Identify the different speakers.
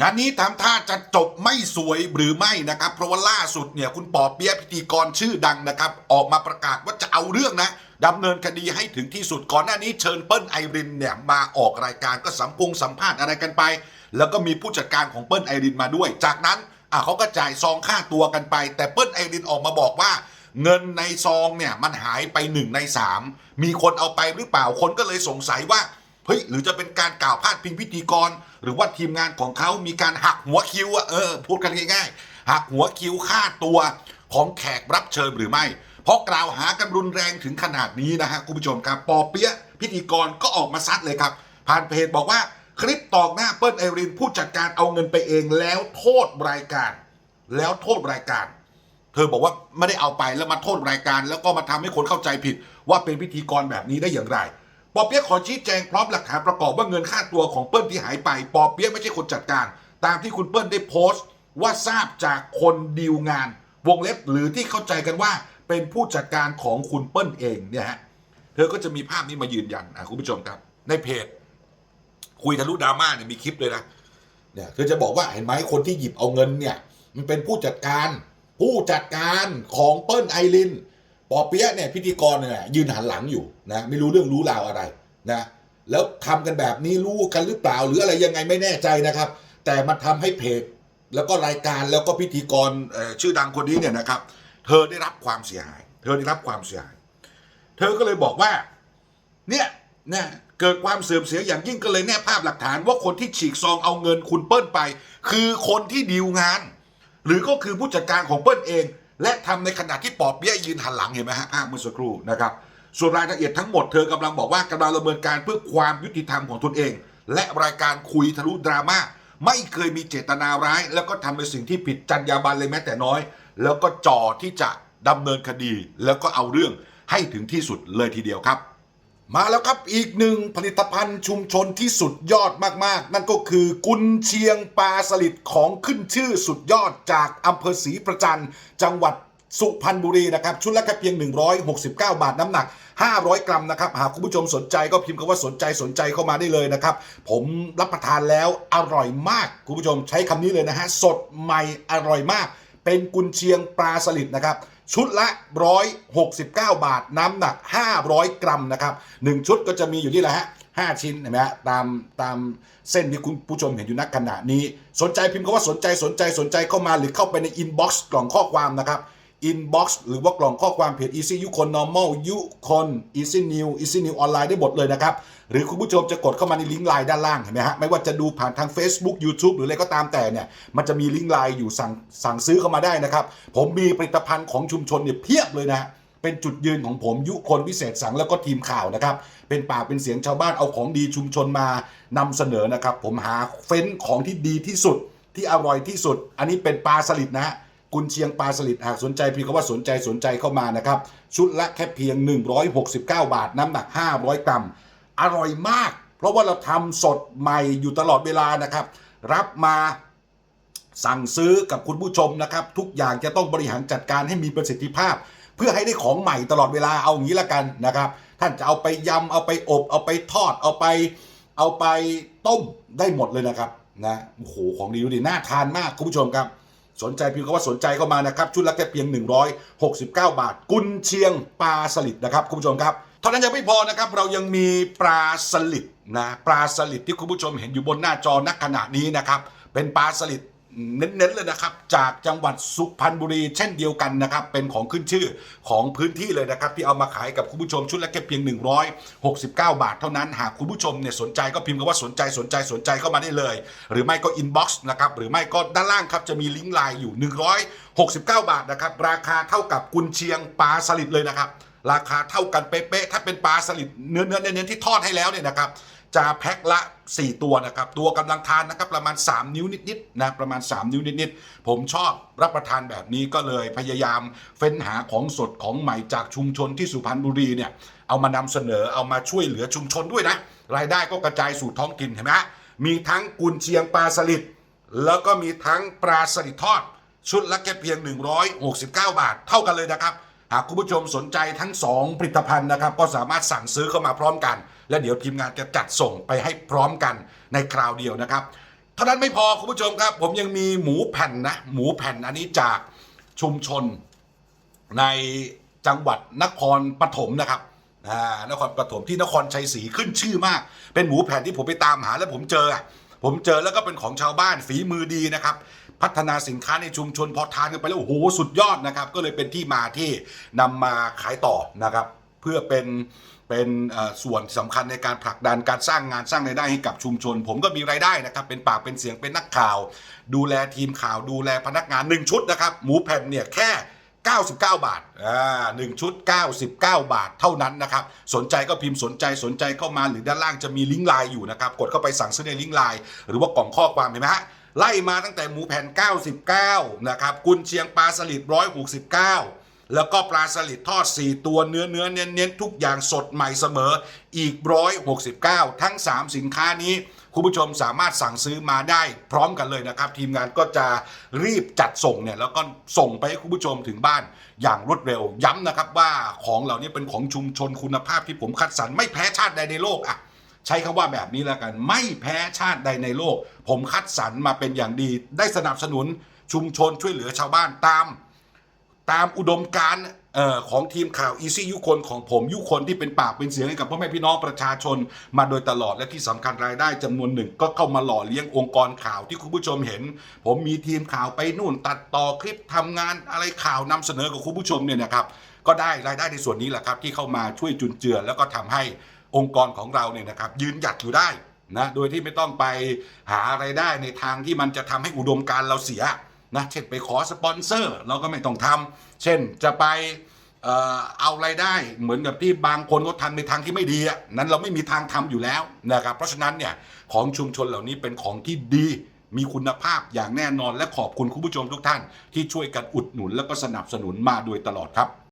Speaker 1: งานนี้ทำท่าจะจบไม่สวยหรือไม่นะครับ เพราะว่าล่าสุดเนี่ยคุณปอเปียะพิธีกรชื่อดังนะครับ ออกมาประกาศว่าจะเอาเรื่องนะดำเนินคดีให้ถึงที่สุดก่อนหน้านี้เชิญเปิ้ลไอรินเนี่ยมาออกรายการก็สัมพงสัมภาษณ์อะไรกันไป แล้วก็มีผู้จัดการของเปิ้ลไอรินมาด้วย จากนั้นอะเขาก็จ่ายซองค่าตัวกันไป แต่เปิ้ลไอรินออกมาบอกว่า เงินในซองเนี่ยมันหายไปหนึ่งในสามมีคนเอาไปหรือเปล่าคนก็เลยสงสัยว่า เฮ้ยหรือจะเป็นการกล่าวพาดพิงพิธีกร หรือว่าทีมงานของเขามีการหักหัวคิวอะเออพูดกันง่ายๆหักหัวคิวค่าตัวของแขกรับเชิญหรือไม่ เพราะกล่าวหากันรุนแรงถึงขนาดนี้นะฮะคุณผู้ชมครับปอเปี๊ยะพิธีกรก็ออกมาซัดเลยครับ ผ่านเพจบอกว่าคลิปตอกหน้าเปิ้ลไอรินผู้จัดการเอาเงินไปเองแล้วโทษรายการ แล้วโทษรายการ เธอบอกว่าไม่ได้เอาไปแล้วมาโทษรายการ แล้วก็มาทำให้คนเข้าใจผิด ว่าเป็นพิธีกรแบบนี้ได้อย่างไร ปอเปี๊ยะขอชี้แจงพร้อมหลักฐานประกอบว่าเงินค่าตัวของเปิ้ลที่หายไป ปอเปี๊ยะไม่ใช่คนจัดการ ตามที่คุณเปิ้ลได้โพสต์ ว่าทราบจากคนดีลงาน วงเล็บหรือที่เข้าใจกันว่าเป็นผู้จัดการของคุณเปิ้ลเองเนี่ยฮะเธอก็จะมีภาพนี้มายืนยันอะคุณผู้ชมครับ ในเพจ คุยทะลุดราม่าเนี่ยมีคลิปเลยนะเนี่ยเธอจะบอกว่าเห็นไหมคนที่หยิบเอาเงินเนี่ย มันเป็นผู้จัดการ ผู้จัดการของเปิ้ลไอริน ปอเปี๊ยะเนี่ยพิธีกรเนี่ยยืนหันหลังอยู่นะไม่รู้เรื่องรู้ราวอะไรนะแล้วทำกันแบบนี้รู้กันหรือเปล่า หรืออะไรยังไงไม่แน่ใจนะครับ แต่มันทำให้เพจแล้วก็รายการแล้วก็พิธีกรชื่อดังคนนี้เนี่ยนะครับ เธอได้รับความเสียหาย เธอได้รับความเสียหาย เธอก็เลยบอกว่า เนี่ยนะเกิดความเสื่อมเสียอย่างยิ่งก็เลยแนบภาพหลักฐาน ว่าคนที่ฉีกซองเอาเงินคุณเปิ้ลไป คือคนที่ดีลงาน หรือก็คือผู้จัดการของเปิ้ลเอง และทำในขณะที่ปอบเบี้ยยืนหันหลังเห็นไหมฮะภาพเมื่อสักครู่นะครับส่วนรายละเอียดทั้งหมดเธอกำลังบอกว่ากำลังดำเนินการเพื่อความยุติธรรมของตนเอง และรายการคุยทะลุดราม่าไม่เคยมีเจตนาร้าย แล้วก็ทำในสิ่งที่ผิดจรรยาบรรณเลยแม้แต่น้อย แล้วก็จ่อที่จะดำเนินคดี แล้วก็เอาเรื่องให้ถึงที่สุดเลยทีเดียวครับ มาแล้วครับอีกหนึ่งผลิตภัณฑ์ชุมชนที่สุดยอดมากๆ นั่นก็คือกุนเชียงปลาสลิดของขึ้นชื่อสุดยอดจากอำเภอศรีประจันจังหวัดสุพรรณบุรีนะครับ ชุดละแค่เพียง 169 บาทน้ำหนัก 500 กรัมนะครับ หากคุณผู้ชมสนใจก็พิมพ์คำว่าสนใจสนใจเข้ามาได้เลยนะครับ ผมรับประทานแล้วอร่อยมาก คุณผู้ชมใช้คำนี้เลยนะฮะสดใหม่อร่อยมาก เป็นกุนเชียงปลาสลิดนะครับ ชุดละ 169 บาท น้ำหนัก 500 กรัมนะครับหนึ่งชุดก็จะมีอยู่นี่แหละฮะ5ชิ้นเห็นไหมฮะตามตามเส้นที่คุณผู้ชมเห็นอยู่นักขณะนี้ สนใจพิมพ์คำว่าสนใจสนใจสนใจเข้ามาหรือเข้าไปในอินบ็อกซ์กล่องข้อความนะครับ อินบ็อกซ์หรือว่ากล่องข้อความเพจ Easy ยุคน normal ยุคน Easy New Easy New ออนไลน์ได้หมดเลยนะครับ หรือคุณผู้ชมจะกดเข้ามาในลิงก์ไลน์ด้านล่างเห็นไหมฮะไม่ว่าจะดูผ่านทาง Facebook YouTube หรืออะไรก็ตามแต่เนี่ย มันจะมีลิงก์ไลน์อยู่สั่งสั่งซื้อเข้ามาได้นะครับ ผมมีผลิตภัณฑ์ของชุมชนเนี่ยเพียบเลยนะเป็นจุดยืนของผมยุคนวิเศษสังแล้วก็ทีมข่าวนะครับ เป็นปากเป็นเสียงชาวบ้านเอาของดีชุมชนมานำเสนอนะครับ ผมหาเฟ้นของที่ดีที่สุดที่อร่อยที่สุด อันนี้เป็นปลาสลิดนะฮะ กุนเชียงปลาสลิดหากสนใจพียงคำว่าสนใจสนใจเข้ามานะครับ ชุดละแค่เพียง 169 บาท น้ำหนัก 500 กรัม อร่อยมาก เพราะว่าเราทำสดใหม่อยู่ตลอดเวลานะครับ รับมาสั่งซื้อกับคุณผู้ชมนะครับ ทุกอย่างจะต้องบริหารจัดการให้มีประสิทธิภาพ เพื่อให้ได้ของใหม่ตลอดเวลาเอาอย่างนี้ละกันนะครับ ท่านจะเอาไปยำเอาไปอบ เอาไปทอด เอาไป เอาไปต้มได้หมดเลยนะครับนะโอ้โหของดีดูดิน่าทานมากคุณผู้ชมครับ สนใจพิมพ์คำว่าสนใจเข้ามานะครับชุดละแค่เพียง 169 บาท กุนเชียงปลาสลิดนะครับคุณผู้ชมครับเท่านั้นยังไม่พอนะครับเรายังมีปลาสลิดนะปลาสลิดที่คุณผู้ชมเห็นอยู่บนหน้าจอนักขณะนี้นะครับเป็นปลาสลิด เน้นๆเลยนะครับ จากจังหวัดสุพรรณบุรีเช่นเดียวกันนะครับ เป็นของขึ้นชื่อของพื้นที่เลยนะครับ ที่เอามาขายกับคุณผู้ชมชุดละแค่เพียง 169 บาท เท่านั้นหากคุณผู้ชมเนี่ยสนใจก็พิมพ์คำว่าสนใจสนใจสนใจเข้ามาได้เลย หรือไม่ก็อินบ็อกซ์นะครับหรือไม่ก็ด้านล่างครับจะมีลิงก์ไลน์อยู่ 169 บาทนะครับราคาเท่ากับกุนเชียงปลาสลิดเลยนะครับราคาเท่ากันเป๊ะๆถ้าเป็นปลาสลิดเนื้อเนื้อเน้นๆที่ทอดให้แล้วเนี่ยนะครับ จะแพ็คละ 4 ตัวนะครับ ตัวกำลังทานนะครับประมาณ 3 นิ้วนิดๆนะประมาณ 3 นิ้วนิดๆผมชอบรับประทานแบบนี้ก็เลยพยายามเฟ้นหาของสดของใหม่จากชุมชนที่สุพรรณบุรีเนี่ยเอามานำเสนอเอามาช่วยเหลือชุมชนด้วยนะรายได้ก็กระจายสู่ท้องถิ่นเห็นไหมฮะมีทั้งกุนเชียงปลาสลิดแล้วก็มีทั้งปลาสลิดทอด ชุดละแค่เพียง 169 บาท เท่ากันเลยนะครับ หากคุณผู้ชมสนใจทั้ง 2 ผลิตภัณฑ์นะครับ ก็สามารถสั่งซื้อเข้ามาพร้อมกัน และเดี๋ยวทีมงานจะจัดส่งไปให้พร้อมกันในคราวเดียวนะครับเท่านั้นไม่พอคุณผู้ชมครับ ผมยังมีหมูแผ่นนะหมูแผ่นอันนี้จากชุมชนในจังหวัดนครปฐมนะครับอ่านครปฐมที่นครชัยศรีขึ้นชื่อมาก เป็นหมูแผ่นที่ผมไปตามหาแล้วผมเจอ ผมเจอแล้วก็เป็นของชาวบ้านฝีมือดีนะครับ พัฒนาสินค้าในชุมชนพอทานกันไปแล้วโอ้โหสุดยอดนะครับ ก็เลยเป็นที่มาที่นำมาขายต่อนะครับ เพื่อเป็นเป็นส่วนสำคัญในการผลักดันการสร้างงานสร้างรายได้ให้กับชุมชน ผมก็มีรายได้นะครับ เป็นปากเป็นเสียงเป็นนักข่าว ดูแลทีมข่าวดูแลพนักงานหนึ่งชุดนะครับ หมูแผ่นเนี่ยแค่ 99 บาทอ่าหนึ่งชุด 99 บาทเท่านั้นนะครับ สนใจก็พิมพ์สนใจสนใจเข้ามาหรือด้านล่างจะมีลิงก์ไลน์อยู่นะครับ กดเข้าไปสั่งซื้อในลิงก์ไลน์หรือว่ากล่องข้อความเห็นไหมฮะไล่มาตั้งแต่หมูแผ่น 99 นะครับ กุนเชียงปลาสลิด 169 แล้วก็ปลาสลิดทอด 4 ตัวเนื้อเนื้อเน้นเน้นทุกอย่างสดใหม่เสมออีก 169 ทั้ง 3 สินค้านี้ คุณผู้ชมสามารถสั่งซื้อมาได้พร้อมกันเลยนะครับ ทีมงานก็จะรีบจัดส่งเนี่ยแล้วก็ส่งไปให้คุณผู้ชมถึงบ้านอย่างรวดเร็ว ย้ำนะครับว่าของเหล่านี้เป็นของชุมชนคุณภาพที่ผมคัดสรรไม่แพ้ชาติใดในโลกอะใช้คำว่าแบบนี้แล้วกัน ไม่แพ้ชาติใดในโลก ผมคัดสรรมาเป็นอย่างดี ได้สนับสนุนชุมชนช่วยเหลือชาวบ้านตาม ตามอุดมการณ์ ออของทีมข่าวอีซี่ยุคนของผมยุคนที่เป็นปากเป็นเสียงให้กับพ่อแม่พี่น้องประชาชน มาโดยตลอดและที่สำคัญรายได้จำนวนหนึ่ง ก็เข้ามาหล่อเลี้ยงองค์กรข่าวที่คุณผู้ชมเห็น ผมมีทีมข่าวไปนู่นตัดต่อคลิปทำงานอะไรข่าวนำเสนอกับคุณผู้ชมเนี่ยนะครับก็ได้รายได้ในส่วนนี้แหละครับที่เข้ามาช่วยจุนเจือ แล้วก็ทำให้องค์กรของเราเนี่ยนะครับยืนหยัดอยู่ได้นะโดยที่ไม่ต้องไปหาไรายได้ในทางที่มันจะทำให้อุดมการเราเสีย นะเช่นไปขอสปอนเซอร์ เราก็ไม่ต้องทำเช่นจะไปเอ่อเอาไรายได้เหมือนกับที่บางคนก็ทำในทางที่ไม่ดีนั้นเราไม่มีทางทำอยู่แล้วนะครับเพราะฉะนั้นเนี่ยของชุมชนเหล่านี้เป็นของที่ดีมีคุณภาพอย่างแน่นอนและขอบคุณคุณผู้ชมทุกท่าน ที่ช่วยกันอุดหนุนและก็สนับสนุนมาโดยตลอดครับ